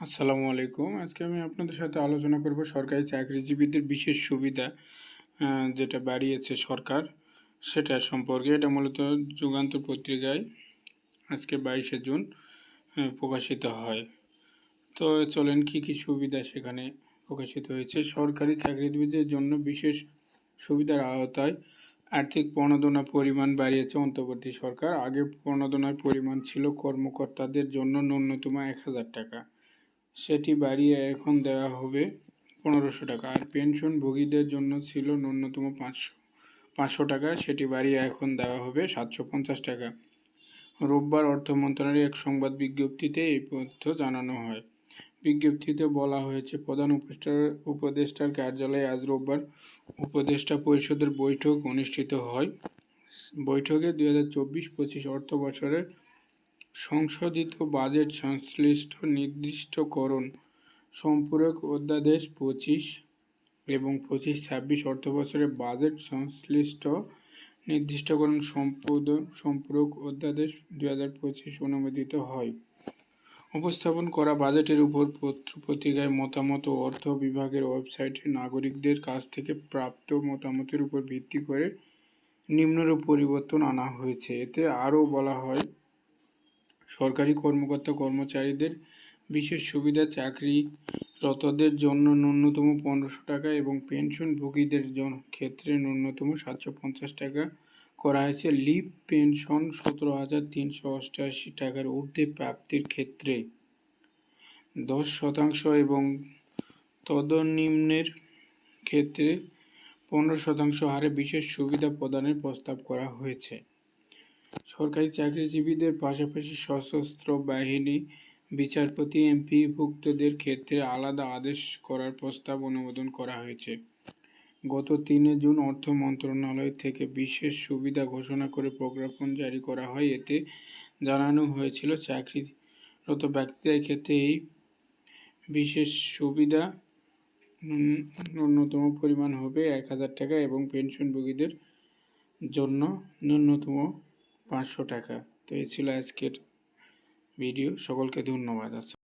আসসালামু আলাইকুম। আজকে আমি আপনাদের সাথে আলোচনা করব সরকারি চাকরিজীবীদের বিশেষ সুবিধা যেটা বাড়িয়েছে সরকার, সেটা সম্পর্কে। এটা মূলত যুগান্তর পত্রিকায় আজকে বাইশে জুন প্রকাশিত হয়। তো চলেন কি কি সুবিধা সেখানে প্রকাশিত হয়েছে? সরকারি চাকরিজীবীদের জন্য বিশেষ সুবিধার আওতায় আর্থিক প্রণোদনা পরিমাণ বাড়িয়েছে অন্তর্বর্তী সরকার। আগে প্রণোদনার পরিমাণ ছিল কর্মকর্তাদের জন্য ন্যূনতম এক হাজার টাকা। সেটি বাড়িয়ে এখন দেওয়া হবে পনেরোশো টাকা। আর পেনশনভোগীদের জন্য ছিল ন্যূনতম পাঁচশো পাঁচশো টাকা, সেটি বাড়িয়ে এখন দেওয়া হবে সাতশো পঞ্চাশ টাকা। রোববার অর্থ মন্ত্রণালয়ের এক সংবাদ বিজ্ঞপ্তিতে এই তথ্য জানানো হয়। বিজ্ঞপ্তিতে বলা হয়েছে, প্রধান উপদেষ্টার উপদেষ্টার কার্যালয়ে আজ রোববার উপদেষ্টা পরিষদের বৈঠক অনুষ্ঠিত হয়। বৈঠকে দুই হাজার চব্বিশ পঁচিশ অর্থ বছরের সংশোধিত বাজেট সংশ্লিষ্ট নির্দিষ্টকরণ সম্পূরক অধ্যাদেশ পঁচিশ এবং পঁচিশ ছাব্বিশ অর্থ অর্থবছরের বাজেট সংশ্লিষ্ট নির্দিষ্টকরণ সম্পদ, সম্পূরক অধ্যাদেশ দুই হাজার পঁচিশ অনুমোদিত হয়। উপস্থাপন করা বাজেটের উপর পত্র পত্রিকায় মতামত অর্থ বিভাগের ওয়েবসাইটে নাগরিকদের কাছ থেকে প্রাপ্ত মতামতের উপর ভিত্তি করে নিম্নরূপ পরিবর্তন আনা হয়েছে। এতে আরও বলা হয় সরকারি কর্মকর্তা কর্মচারীদের বিশেষ সুবিধা, চাকরিরতদের জন্য ন্যূনতম পনেরোশো টাকা এবং পেনশনভোগীদের ক্ষেত্রে ন্যূনতম সাতশো পঞ্চাশ টাকা করা হয়েছে। লিভ পেনশন সতেরো হাজার তিনশো অষ্টআশি টাকার ঊর্ধ্বে প্রাপ্তির ক্ষেত্রে দশ শতাংশ এবং তদনিম্নের ক্ষেত্রে পনেরো শতাংশ হারে বিশেষ সুবিধা প্রদানের প্রস্তাব করা হয়েছে। সরকারি চাকরিজীবীদের পাশাপাশি সশস্ত্র বাহিনী, বিচারপতি, এমপিভুক্তদের ক্ষেত্রে আলাদা আদেশ করার প্রস্তাব অনুমোদন করা হয়েছে। গত তিনে জুন অর্থ মন্ত্রণালয় থেকে বিশেষ সুবিধা ঘোষণা করে প্রজ্ঞাপন জারি করা হয়। এতে জানানো হয়েছিল, চাকরিরত ব্যক্তিদের ক্ষেত্রে এই বিশেষ সুবিধা ন্যূনতম পরিমাণ হবে এক হাজার টাকা এবং পেনশনভোগীদের জন্য ন্যূনতম পাঁচশো টাকা। তো এই ছিল আজকের ভিডিও সকলকে ধন্যবাদ। আসসালাম